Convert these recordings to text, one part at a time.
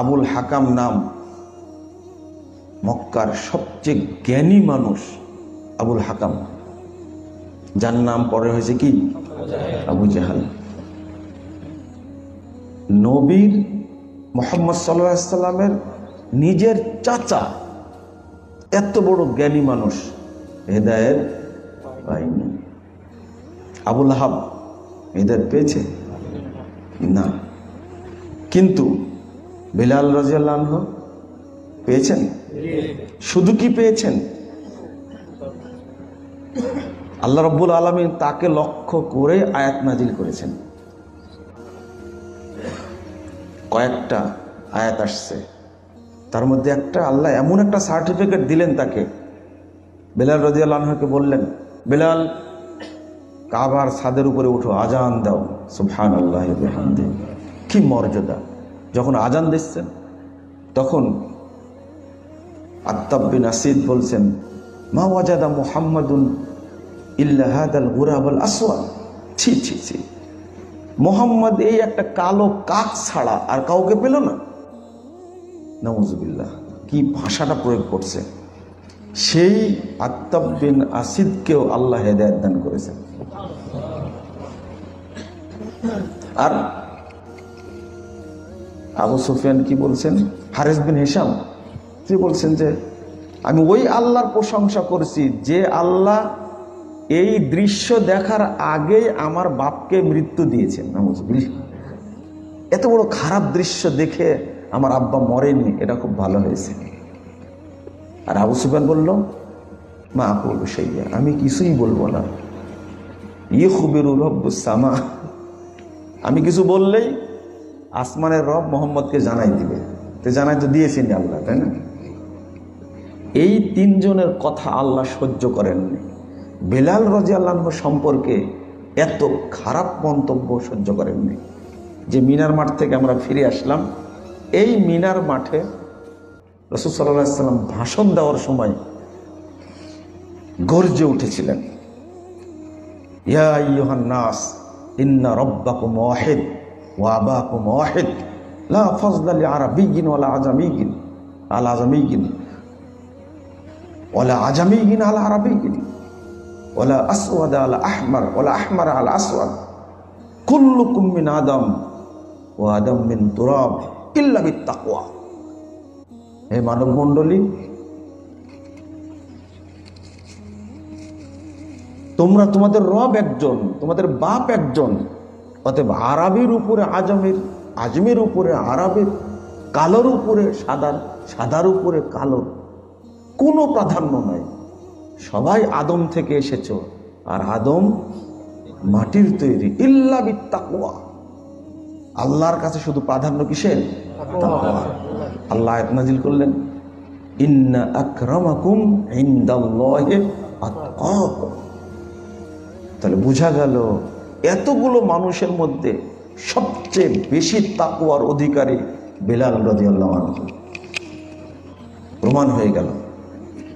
আবুল হাকাম নাম মক্কার সবচেয়ে জ্ঞানী মানুষ আবুল হাকাম। যার নাম পরে হয়েছে কি? আবু জাহাল। নবীর মোহাম্মদ সাল্লামের নিজের চাচা এত বড় জ্ঞানী মানুষ হেদায়ের পাইনি আবুল হাব হেদায়ত পেয়েছে? না। কিন্তু বিলাল রাজিয়াল্লাহ পেয়েছেন? শুধু কি পেয়েছেন? আল্লাহ রব্বুল আলমী তাকে লক্ষ্য করে আয়াত নাজিল করেছেন। কয়েকটা আয়াত আসছে। তার মধ্যে একটা, আল্লাহ এমন একটা সার্টিফিকেট দিলেন তাকে। বেলাল রাজি আল্লাহকে বললেন, বেলাল, কাবার ছাদের উপরে উঠো, আজান দাও। সুবহান আল্লাহ কি মর্যাদা। যখন আজান দিচ্ছেন, তখন আত্তাবিন আসিদ বলছেন, মা ওয়াজাদা মুহাম্মাদুন ইল্লাহাদ আল গুরাব আল আসওয়া ছি ছি ছি। মোহাম্মদ এই একটা কালো কাক ছাড়া আর কাউকে পেল না। নওয়াজবিল্লাহ কি ভাষাটা প্রয়োগ করছে। সেই আত্তাব বিন আসিদকেও আল্লাহ হেদায়ত দান করেছেন। আর আবু সুফিয়ান কি বলছেন? হারেস বিন হিসাম তিনি বলছেন যে, আমি ওই আল্লাহর প্রশংসা করছি যে আল্লাহ এই দৃশ্য দেখার আগেই আমার বাপকে মৃত্যু দিয়েছেন। এত বড় খারাপ দৃশ্য দেখে আমার আব্বা মরেনি এটা খুব ভালো হয়েছে। আর আবু সুফিয়ান বলল, মা বলব সেই আমি কিছুই বলব না। ইয়ে খুবের রব্বুসামা আমি কিছু বললেই আসমানের রব মোহাম্মদকে জানাই দিবে। তো জানাই তো দিয়েছেন আল্লাহ, তাই না? এই তিনজনের কথা আল্লাহ সহ্য করেননি বেলাল রাজি আল্লাহ সম্পর্কে এত খারাপ মন্তব্য সহ্য করেননি যে মিনার মাঠ থেকে আমরা ফিরে আসলাম। এই মিনার মাঠে রসুল সাল্লাহ সাল্লাম ভাষণ দেওয়ার সময় গর্জে উঠেছিলেন। ইয়া ইয়ুহান নাস, ইন্না রব্বাকুম ওয়াহিদ। ওয়া আবাকুম ওয়াহিদ, লা ফজলা লি আরাবিয়িন ওয়ালা আজামিয়িন আল আজামিয়িন ওয়ালা আজামিয়িন আল আরাবিয়িন ওয়ালা আসওয়াদ আল আহমার, ওয়ালা আহমার আল আসওয়াদ। কুল্লুকুম মিন আদম ওয়া আদম মিন হে মানব তোমরা তোমাদের রব একজন, তোমাদের বাপ একজন অতএব আরবের উপরে আজমের আজমের উপরে আরবের, কালোর উপরে সাদার সাদার উপরে কালোর কোনো প্রাধান্য নাই। সবাই আদম থেকে এসেছ আর আদম মাটির তৈরি। ইল্লা বিত্তাকুয়া। আল্লাহর কাছে শুধু প্রাধান্য কিসের। আল্লাহ নাজিল করলেন, ইন্না আকরামাকুম ইনদাল্লাহি আতকাকুম। তাহলে বোঝা গেল এতগুলো মানুষের মধ্যে সবচেয়ে বেশি তাকুয়ার অধিকারী বেলাল রাদিয়াল্লাহু আনহু। প্রমাণ হয়ে গেল।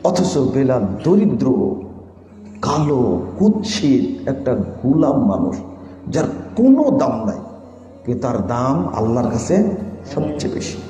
অথচ বেলাল দরিদ্র, কালো, কুৎসিত একটা গুলাম মানুষ, যার কোনো দাম নাই তার দাম আল্লাহর কাছে সবচেয়ে বেশি।